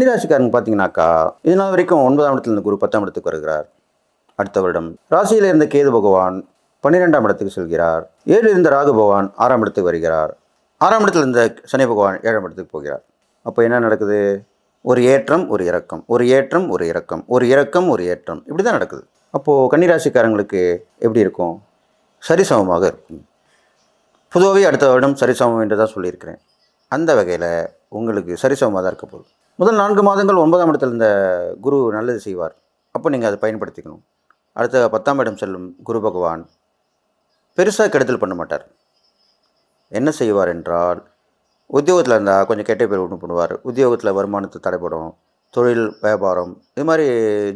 கன்னிராசிக்காரங்க பார்த்தீங்கன்னாக்கா இதனால் வரைக்கும் ஒன்பதாம் இடத்துல இருந்து குரு பத்தாம் இடத்துக்கு வருகிறார். அடுத்த வருடம் ராசியில் இருந்த கேது பகவான் பன்னிரெண்டாம் இடத்துக்கு செல்கிறார். ஏழு இருந்த ராகு பகவான் ஆறாம் இடத்துக்கு வருகிறார். ஆறாம் இடத்துல இருந்த சனி பகவான் ஏழாம் இடத்துக்கு போகிறார். அப்போ என்ன நடக்குது? ஒரு ஏற்றம் ஒரு இறக்கம். ஒரு ஏற்றம் ஒரு இறக்கம். ஒரு இறக்கம் ஒரு ஏற்றம். இப்படி தான் நடக்குது. அப்போது கன்னிராசிக்காரங்களுக்கு எப்படி இருக்கும்? சரிசமமாக இருக்கும். பொதுவாகவே அடுத்த வருடம் சரிசமம் என்று தான் சொல்லியிருக்கிறேன். அந்த வகையில் உங்களுக்கு சரிசமமாக தான் இருக்க போகுது. முதல் நான்கு மாதங்கள் ஒன்பதாம் இடத்தில் இருந்த குரு நல்லது செய்வார். அப்போ நீங்கள் அதை பயன்படுத்திக்கணும். அடுத்த பத்தாம் இடம் செல்லும் குரு பகவான் பெருசாக கெடுதல் பண்ண மாட்டார். என்ன செய்வார் என்றால் உத்தியோகத்தில் இருந்தால் கொஞ்சம் கெட்ட பேர் ஒன்று பண்ணுவார். உத்தியோகத்தில் வருமானத்தை தடைப்படும் தொழில் வியாபாரம் இது மாதிரி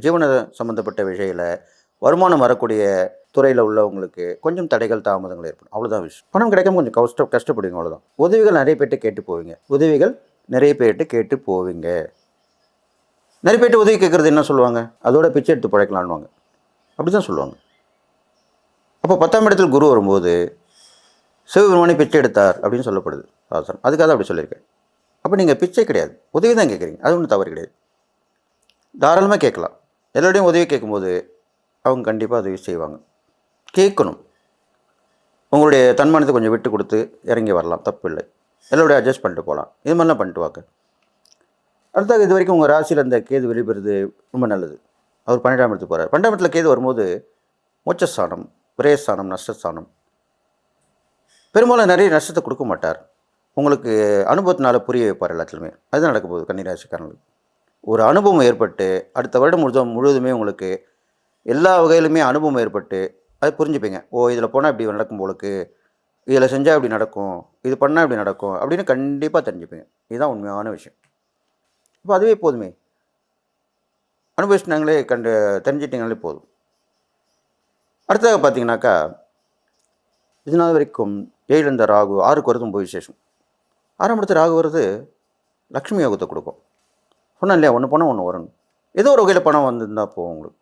ஜீவன சம்மந்தப்பட்ட விஷயத்தில் வருமானம் வரக்கூடிய துறையில் உள்ளவங்களுக்கு கொஞ்சம் தடைகள் தாமதங்கள் ஏற்படும். அவ்வளோதான் விஷயம். பணம் கிடைக்காம கொஞ்சம் கஷ்ட கஷ்டப்படுவீங்க அவ்வளோதான் உதவிகள் நிறைய பேர்ட்டு கேட்டு போவீங்க. உதவிகள் நிறைய பேர்கிட்ட கேட்டு போவீங்க. நிறைய பேர்ட்டு உதவி கேட்குறது என்ன சொல்லுவாங்க? அதோட பிச்சை எடுத்து பழைக்கலான்வாங்க அப்படி தான் சொல்லுவாங்க. அப்போ பத்தாம் இடத்தில் குரு வரும்போது சிவபெருமானி பிச்சை எடுத்தார் அப்படின்னு சொல்லப்படுது. சாசனம் அதுக்காக தான் அப்படி சொல்லியிருக்கேன் அப்போ நீங்கள் பிச்சை கிடையாது. உதவி தான் கேட்குறீங்க. அது ஒன்றும் தவறு கிடையாது. தாராளமாக கேட்கலாம். எல்லோரையும் உதவி கேட்கும்போது அவங்க கண்டிப்பாக உதவி செய்வாங்க. கேட்கணும். உங்களுடைய தன்மானத்தை கொஞ்சம் விட்டு கொடுத்து இறங்கி வரலாம். தப்பு இல்லை. எல்லோருடைய அட்ஜஸ்ட் பண்ணிட்டு போகலாம். இது மாதிரிலாம் பண்ணிட்டு வாங்க. அடுத்தது இது வரைக்கும் உங்கள் ராசியில் அந்த கேது வெளிப்படுறது ரொம்ப நல்லது. அவர் பன்னெண்டாம் இடத்துக்கு போகிறார் பன்னெண்டாம் இடத்துல கேது வரும்போது மோட்சஸ்தானம் விரயஸ்தானம் நஷ்டஸ்தானம். பெரும்பாலும் நிறைய நஷ்டத்தை கொடுக்க மாட்டார். உங்களுக்கு அனுபவத்தினால புரிய வைப்பார் எல்லாத்துலையுமே. அதுதான் நடக்க போகுது கன்னிராசிக்காரங்களுக்கு. ஒரு அனுபவம் ஏற்பட்டு அடுத்த வருடம் முழுதும் முழுவதுமே உங்களுக்கு எல்லா வகையிலுமே அனுபவம் ஏற்பட்டு அது புரிஞ்சுப்பீங்க. ஓ இதில் போனால் இப்படி நடக்கும் போலுக்கு இதில் செஞ்சால் இப்படி நடக்கும் இது பண்ணால் இப்படி நடக்கும் அப்படின்னு கண்டிப்பாக தெரிஞ்சுப்பீங்க இதுதான் உண்மையான விஷயம். இப்போ அதுவே போதுமே. அனுபவிச்சிட்டாங்களே கண்டு தெரிஞ்சிட்டிங்களே போதும். அடுத்ததாக பார்த்தீங்கன்னாக்கா இது நாள் வரைக்கும் ஏழு ராகு ஆறுக்கு வரதும் போய் விசேஷம். ஆறாம் இடத்து ராகு வருது லக்ஷ்மி யோகத்தை கொடுக்கும். சொன்னேன் இல்லையா ஒன்று பணம் ஒன்று வரும் ஏதோ ஒரு வகையில் பணம் வந்திருந்தால் போகும் உங்களுக்கு.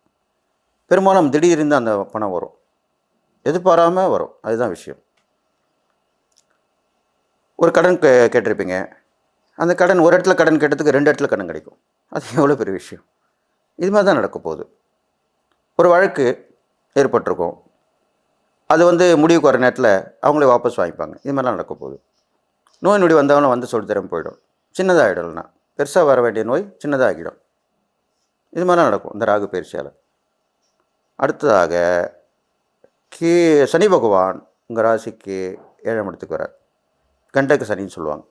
பெரும்பாலும் திடீர்னு அந்த பணம் வரும். எதிர்பாராமல் வரும். அதுதான் விஷயம். ஒரு கடன் கே கேட்டிருப்பீங்க. அந்த கடன் ஒரு இடத்துல கடன் கேட்டதுக்கு ரெண்டு இடத்துல கடன் கிடைக்கும். அது எவ்வளோ பெரிய விஷயம். இது மாதிரி தான் நடக்க போகுது. ஒரு வழக்கு ஏற்பட்டிருக்கும். அது வந்து முடிவுக்கு வர நேரத்தில் அவங்களே வாபஸ் வாங்கிப்பாங்க. இது மாதிரிலாம் நடக்க போகுது. நோய் நொடி வந்தவங்களும் வந்து சொல்லித்தரம் போயிடும். சின்னதாகிடும்னா பெருசாக வர வேண்டிய நோய் சின்னதாகிடும். இது மாதிரிலாம் நடக்கும் இந்த ராகு பயிற்சியால். அடுத்ததாக கீ சனி பகவான் உங்கள் ராசிக்கு ஏழாம் இடத்துக்கு வரார் கண்டக்கு சனின்னு சொல்லுவாங்க.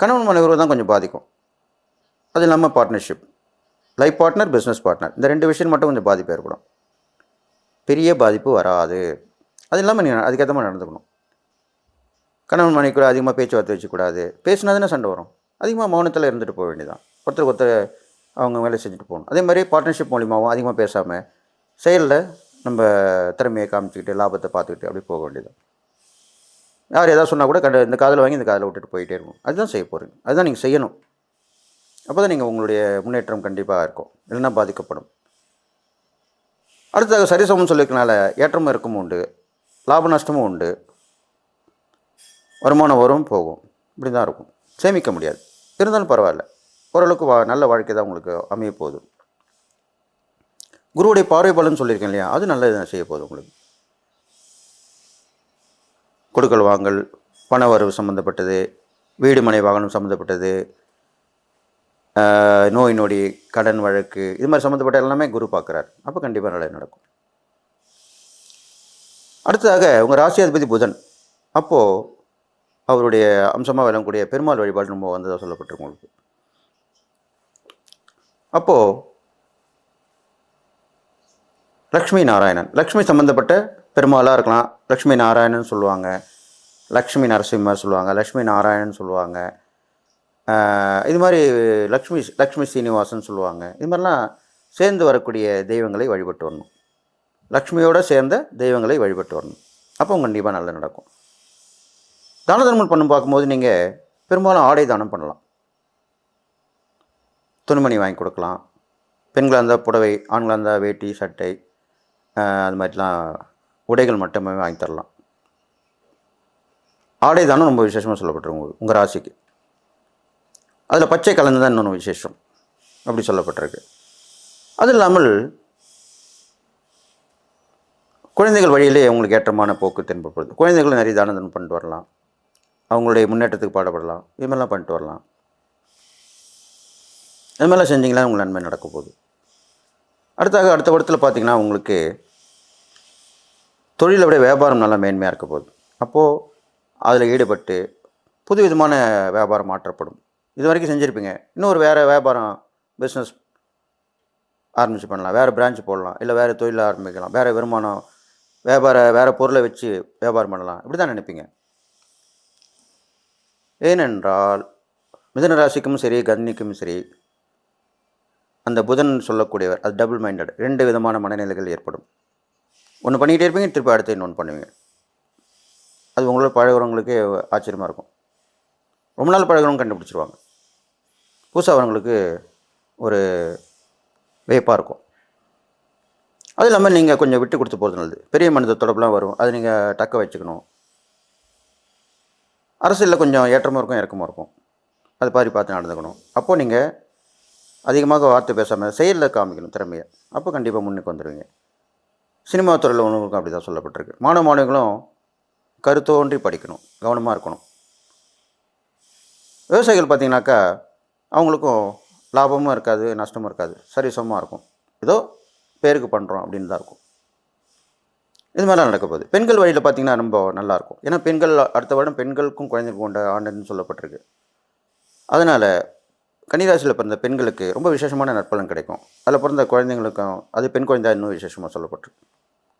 கணவன் மனைவர் தான் கொஞ்சம் பாதிக்கும். அது இல்லாமல் partnership life partner business partner இந்த ரெண்டு விஷயம் மட்டும் கொஞ்சம் பாதிப்பு ஏற்படும். பெரிய பாதிப்பு வராது. அது இல்லாமல் நீங்கள் அதுக்கேற்ற மாதிரி நடந்துக்கணும். கணவன் மனைவி கூட அதிகமாக பேச்சுவார்த்தை வச்சுக்கூடாது. பேசினா தானே சண்டை வரும். அதிகமாக மௌனத்தில் இருந்துட்டு போக வேண்டியதான் ஒருத்தருக்கு ஒருத்தர் அவங்க வேலை செஞ்சுட்டு போகணும். அதே மாதிரி பார்ட்னர்ஷிப் மூலியமாகவும் அதிகமாக பேசாமல் செயலில் நம்ம திறமையை காமிச்சிக்கிட்டு லாபத்தை பார்த்துக்கிட்டு அப்படி போக வேண்டியது யார் எதாவது சொன்னால் கூட கண்ட இந்த காதில் வாங்கி இந்த காதில் விட்டுட்டு போயிட்டே இருக்கும். அதுதான் செய்ய போகிறீங்க அதுதான் நீங்கள் செய்யணும். அப்போ தான் நீங்கள் உங்களுடைய முன்னேற்றம் கண்டிப்பாக இருக்கும். இல்லைன்னா பாதிக்கப்படும். அடுத்ததாக சரிசமம் சொல்லியிருக்கனால ஏற்றமும் இருக்கும் உண்டு. லாப நஷ்டமும் உண்டு. வருமானம் வரும் போகும். இப்படி தான் இருக்கும். சேமிக்க முடியாது. இருந்தாலும் பரவாயில்ல. ஓரளவுக்கு வா நல்ல வாழ்க்கை தான் உங்களுக்கு அமைய போதும் குருவுடைய பார்வை பலன் சொல்லியிருக்கேன் இல்லையா? அது நல்லது தான் செய்ய போதும் உங்களுக்கு. கொடுக்கல் வாங்கல் பண வரவு சம்மந்தப்பட்டது வீடு மனை வாகனம் சம்மந்தப்பட்டது நோய் நொடி கடன் வழக்கு இது மாதிரி சம்மந்தப்பட்ட எல்லாமே குரு பார்க்குறார். அப்போ கண்டிப்பாக நல்லது நடக்கும். அடுத்ததாக உங்கள் ராசியாதிபதி புதன். அப்போது அவருடைய அம்சமாக விளங்கக்கூடிய பெருமாள் வழிபாடு நம்ம வந்ததாக சொல்லப்பட்டிருக்கும் உங்களுக்கு. அப்போது லக்ஷ்மி நாராயணன். லக்ஷ்மி சம்மந்தப்பட்ட பெருமாளாக இருக்கலாம் லக்ஷ்மி நாராயணன் சொல்லுவாங்க. லக்ஷ்மி நரசிம்மர் சொல்லுவாங்க லக்ஷ்மி நாராயணன் சொல்லுவாங்க. இது மாதிரி லக்ஷ்மி லக்ஷ்மி சீனிவாசன் சொல்லுவாங்க. இது மாதிரிலாம் சேர்ந்து வரக்கூடிய தெய்வங்களை வழிபட்டு வரணும். லக்ஷ்மியோடு சேர்ந்த தெய்வங்களை வழிபட்டு வரணும். அப்போ கண்டிப்பாக நல்லது நடக்கும். தான தர்மம் பண்ணும் பார்க்கும்போது நீங்கள் பெரும்பாலும் ஆடை தானம் பண்ணலாம். துணிமணி வாங்கி கொடுக்கலாம். பெண்களாக இருந்தால் புடவை ஆண்களாக இருந்தால் வேட்டி சட்டை அது மாதிரிலாம் உடைகள் மட்டுமே வாங்கி தரலாம். ஆடை தானும் ரொம்ப விசேஷமாக சொல்லப்பட்டிருக்கும் உங்கள் ராசிக்கு. அதில் பச்சை கலந்து தான் இன்னொன்று விசேஷம். அப்படி சொல்லப்பட்டிருக்கு. அது இல்லாமல் குழந்தைகள் வழியிலே அவங்களுக்கு ஏற்றமான போக்கு தென்படுது. குழந்தைகளும் நிறைய தான தர்மம் பண்ணிட்டு வரலாம். அவங்களுடைய முன்னேற்றத்துக்கு பாடுபடலாம். இது மாதிரிலாம் பண்ணிட்டு வரலாம். இது மாதிரிலாம் செஞ்சிங்கன்னா உங்களுக்கு நன்மை நடக்க போகுது. அடுத்தாக அடுத்த வருடத்தில் பார்த்திங்கன்னா உங்களுக்கு தொழிலை விட வியாபாரம் நல்லா மேன்மையாக இருக்க போகுது. அப்போது அதில் ஈடுபட்டு புது விதமான வியாபாரம் மாற்றப்படும். இது வரைக்கும் செஞ்சுருப்பீங்க. இன்னொரு வேறு வியாபாரம் பிஸ்னஸ் ஆரம்பிச்சு பண்ணலாம். வேறு பிரான்ச் போடலாம். இல்லை வேறு தொழில் ஆரம்பிக்கலாம். வேறு வருமானம் வியாபார வேறு பொருளை வச்சு வியாபாரம் பண்ணலாம். இப்படி தான் நினைப்பீங்க. ஏனென்றால் மிதன ராசிக்கும் சரி கன்னிக்கும் சரி அந்த புதன் சொல்லக்கூடியவர் அது டபுள் மைண்டட் ரெண்டு விதமான மனநிலைகள் ஏற்படும். ஒன்று பண்ணிக்கிட்டே இருப்பீங்க திருப்பி அடுத்து இன்னொன்று பண்ணுவீங்க. அது உங்களோட பழகிறவங்களுக்கு ஆச்சரியமாக இருக்கும். ரொம்ப நாள் பழகுறவங்க கண்டுபிடிச்சிருவாங்க. புதுசாக வரவங்களுக்கு ஒரு வேப்பாக இருக்கும். அது இல்லாமல் நீங்கள் கொஞ்சம் விட்டு கொடுத்து போகிறது நல்லது. பெரிய மனித தொடர்புலாம் வரும். அதை நீங்கள் டக்க வச்சுக்கணும். அரசியலில் கொஞ்சம் ஏற்றமும் இருக்கும் இறக்கமும் இருக்கும். அது பாரி பார்த்து நடந்துக்கணும். அப்போது நீங்கள் அதிகமாக வார்த்தை பேசாமல் செயலில் காமிக்கணும் திறமையை. அப்போ கண்டிப்பாக முன்னுக்கு வந்துடுவீங்க சினிமா துறையில் உணவுக்கும் அப்படி தான் சொல்லப்பட்டிருக்கு. மாணவ மாணவிகளும் கருத்தோன்றி படிக்கணும் கவனமாக இருக்கணும். விவசாயிகள் பார்த்தீங்கன்னாக்கா அவங்களுக்கும் லாபமும் இருக்காது நஷ்டமும் இருக்காது. சரிசமமாக இருக்கும். ஏதோ பேருக்கு பண்ணுறோம் அப்படின்னு தான் இருக்கும். இது மாதிரிலாம் நடக்க போகுது. பெண்கள் வழியில் பார்த்தீங்கன்னா ரொம்ப நல்லாயிருக்கும் ஏன்னா பெண்கள் அடுத்த வருடம் பெண்களுக்கும் குழந்தைகளுக்கும் கொண்ட ஆண்டுன்னு சொல்லப்பட்டிருக்கு. அதனால் கன்னிராசியில் பிறந்த பெண்களுக்கு ரொம்ப விசேஷமான நற்பலன் கிடைக்கும். அதில் பிறந்த குழந்தைங்களுக்கும் அது பெண் குழந்தை இன்னும் விசேஷமாக சொல்லப்பட்டிருக்கு.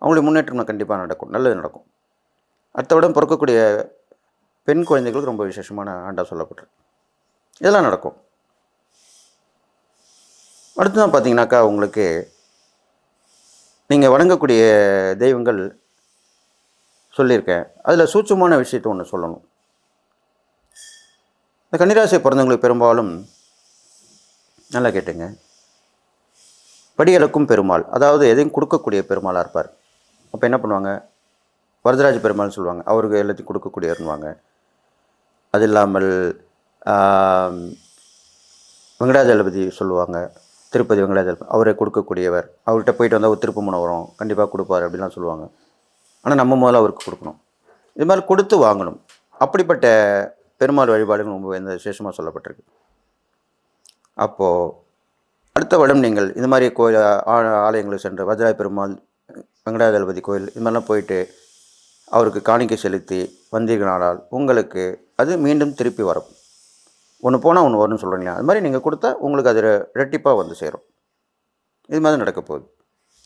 அவங்களுடைய முன்னேற்றம் கண்டிப்பாக நடக்கும் நல்லது நடக்கும். அடுத்த வருடம் பிறக்கக்கூடிய பெண் குழந்தைகளுக்கு ரொம்ப விசேஷமான ஆண்டாக சொல்லப்பட்டிருக்கு. இதெல்லாம் நடக்கும். அடுத்து தான் பார்த்தீங்கன்னாக்கா உங்களுக்கு நீங்கள் வணங்கக்கூடிய தெய்வங்கள் சொல்லியிருக்கேன். அதில் சூட்சமான விஷயத்தை ஒன்று சொல்லணும். இந்த கன்னிராசியை பிறந்தவங்களுக்கு பெரும்பாலும் நல்லா கேட்டுங்க. படியளக்கும் பெருமாள் அதாவது எதையும் கொடுக்கக்கூடிய பெருமாளாக இருப்பார். அப்போ என்ன பண்ணுவாங்க? வரதராஜ பெருமாள்னு சொல்லுவாங்க. அவருக்கு எல்லாத்தையும் கொடுக்கக்கூடியவருவாங்க அது இல்லாமல் வெங்கடாஜலபதி சொல்லுவாங்க. திருப்பதி வெங்கடாஜலபதி அவரை கொடுக்கக்கூடியவர். அவர்கிட்ட போயிட்டு வந்தால் ஒரு வரும். கண்டிப்பாக கொடுப்பார் அப்படிலாம் சொல்லுவாங்க. ஆனால் நம்ம முதல்ல அவருக்கு கொடுக்கணும். இது மாதிரி கொடுத்து வாங்கணும். அப்படிப்பட்ட பெருமாள் வழிபாடுகள் ரொம்ப எந்த விசேஷமாக சொல்லப்பட்டிருக்கு. அப்போது அடுத்த வருடம் நீங்கள் இந்த மாதிரி கோயில் ஆலயங்களுக்கு சென்று வஜ்ராய பெருமாள் வெங்கடாஜலபதி கோயில் இது மாதிரிலாம் போயிட்டு அவருக்கு காணிக்கை செலுத்தி வந்தீர்களானால் உங்களுக்கு அது மீண்டும் திருப்பி வரும். ஒன்று போனால் ஒன்று வரும்னு சொல்கிறீங்களா அது மாதிரி நீங்கள் கொடுத்தா உங்களுக்கு அது ரெட்டிப்பாக வந்து சேரும். இது மாதிரி நடக்க போகுது.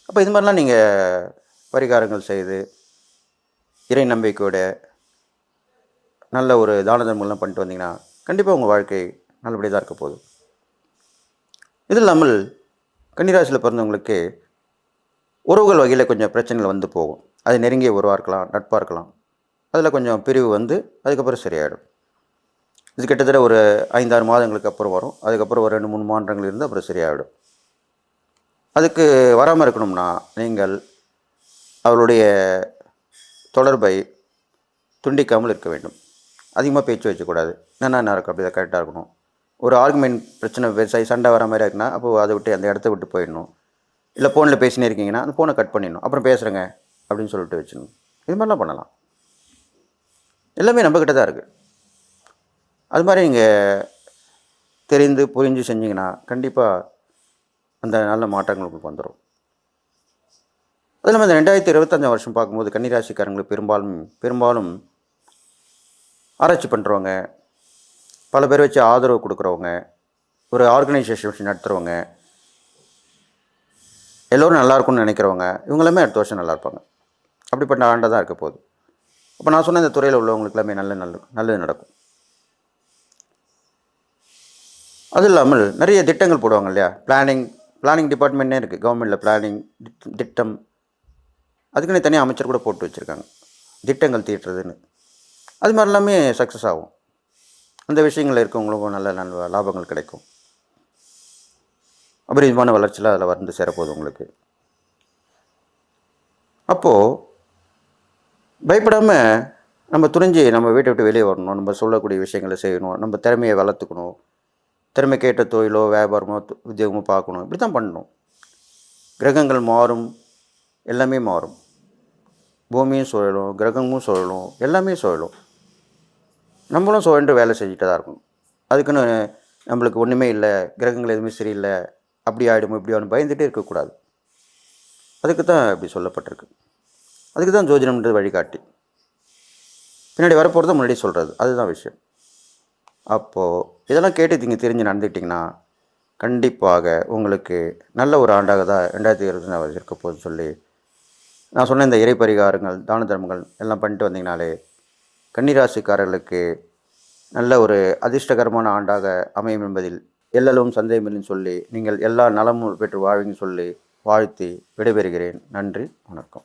அப்போ இது மாதிரிலாம் நீங்கள் பரிகாரங்கள் செய்து இறை நம்பிக்கையோட நல்ல ஒரு தான தர்மங்கள்லாம் பண்ணிட்டு வந்தீங்கன்னா கண்டிப்பாக உங்கள் வாழ்க்கை நல்லபடியாக தான் இருக்க போகுது. இது இல்லாமல் கன்னிராசியில் பிறந்தவங்களுக்கு உறவுகள் வகையில் கொஞ்சம் பிரச்சனைகள் வந்து போகும். அது நெருங்கிய உறவாக இருக்கலாம் நட்பாக இருக்கலாம் அதில் கொஞ்சம் பிரிவு வந்து அதுக்கப்புறம் சரியாயிடும். இது கிட்டத்தட்ட ஒரு ஐந்தாறு மாதங்களுக்கு அப்புறம் வரும். அதுக்கப்புறம் ஒரு ரெண்டு மூணு மாதங்கள் இருந்து அப்புறம் சரியாயிடும். அதுக்கு வராமல் இருக்கணும்னா நீங்கள் அவருடைய தொடர்பை துண்டிக்காமல் இருக்க வேண்டும். அதிகமாக பேச்சு வச்சக்கூடாது என்ன என்ன இருக்கும் அப்படி கரெக்டாக இருக்கணும். ஒரு ஆர்குமெண்ட் பிரச்சனை சண்டை வர மாதிரி இருக்குன்னா அப்போது அதை விட்டு அந்த இடத்த விட்டு போயிடணும். இல்லை ஃபோனில் பேசினே இருக்கீங்கன்னா அந்த ஃபோனை கட் பண்ணிடணும். அப்புறம் பேசுகிறேங்க அப்படின்னு சொல்லிட்டு வச்சிடணும். இது மாதிரிலாம் பண்ணலாம். எல்லாமே நம்மக்கிட்ட தான் இருக்குது அது மாதிரி நீங்கள் தெரிந்து புரிஞ்சு செஞ்சிங்கன்னா கண்டிப்பாக அந்த நல்ல மாற்றங்கள் உங்களுக்கு வந்துடும் அது இல்லாமல் இந்த ரெண்டாயிரத்தி இருபத்தஞ்சாம் வருஷம் பார்க்கும்போது கன்னிராசிக்காரங்களுக்கு பெரும்பாலும் பெரும்பாலும் ஆராய்ச்சி பண்ணுறவங்க பல பேர் வச்சு ஆதரவு கொடுக்குறவங்க ஒரு ஆர்கனைசேஷன் நடத்துகிறவங்க எல்லோரும் நல்லா இருக்கும்னு நினைக்கிறவங்க இவங்களுமே அடுத்த வருஷம் நல்லா இருப்பாங்க. அப்படிப்பட்ட ஆண்டாக தான் இருக்க போகுது. அப்போ நான் சொன்ன இந்த துறையில் உள்ளவங்களுக்கு எல்லாமே நல்ல நல்ல நல்லது நடக்கும். அது இல்லாமல் நிறைய திட்டங்கள் போடுவாங்க இல்லையா? பிளானிங் பிளானிங் டிபார்ட்மெண்ட்டே இருக்குது கவர்மெண்ட்டில் பிளானிங் திட்டம் அதுக்குன்னு தனியாக அமைச்சர் கூட போட்டு வச்சுருக்காங்க. திட்டங்கள் தீட்டுறதுன்னு. அது மாதிரி எல்லாமே சக்ஸஸ் ஆகும். அந்த விஷயங்களில் இருக்கவங்களுக்கும் நல்ல நல்ல லாபங்கள் கிடைக்கும். அபரிதமான வளர்ச்சியில் அதில் வந்து சேரப்போகுது உங்களுக்கு. அப்போது பயப்படாமல் நம்ம துணிஞ்சு நம்ம வீட்டை விட்டு வெளியே வரணும். நம்ம சொல்லக்கூடிய விஷயங்களை செய்யணும். நம்ம திறமையை வளர்த்துக்கணும். திறமை கேட்ட தொழிலோ வியாபாரமோ உத்தியோகமோ பார்க்கணும். இப்படி தான் பண்ணணும். கிரகங்கள் மாறும். எல்லாமே மாறும். பூமியும் சுழலும். கிரகமும் சுழலும். எல்லாமே சுழலும். நம்மளும் சுழன்று வேலை செஞ்சுட்டு தான் இருக்கணும். அதுக்குன்னு நம்மளுக்கு ஒன்றுமே இல்லை கிரகங்கள் எதுவுமே சரியில்லை அப்படி ஆகிடுமோ இப்படி ஆகிடும் பயந்துகிட்டே இருக்கக்கூடாது. அதுக்கு தான் இப்படி சொல்லப்பட்டிருக்கு. அதுக்கு தான் ஜோதிடம்ன்றது வழிகாட்டி. பின்னாடி வரப்போகிறத முன்னாடி சொல்கிறது அதுதான் விஷயம். அப்போது இதெல்லாம் கேட்டு நீங்கள் தெரிஞ்சு நடந்துக்கிட்டிங்கன்னா கண்டிப்பாக உங்களுக்கு நல்ல ஒரு ஆண்டாக தான் ரெண்டாயிரத்தி இருபத்தி நாலு இருக்க போகுதுன்னு சொல்லி நான் சொன்ன இந்த இறை பரிகாரங்கள் தான தர்மங்கள் எல்லாம் பண்ணிட்டு வந்தீங்கனாலே கன்னிராசிக்காரர்களுக்கு நல்ல ஒரு அதிர்ஷ்டகரமான ஆண்டாக அமையும் என்பதில் எல்லலும் சந்தேகமில்லைன்னு சொல்லி நீங்கள் எல்லா நலமும் பெற்று வாழ்வீங்கன்னு சொல்லி வாழ்த்தி விடைபெறுகிறேன். நன்றி வணக்கம்.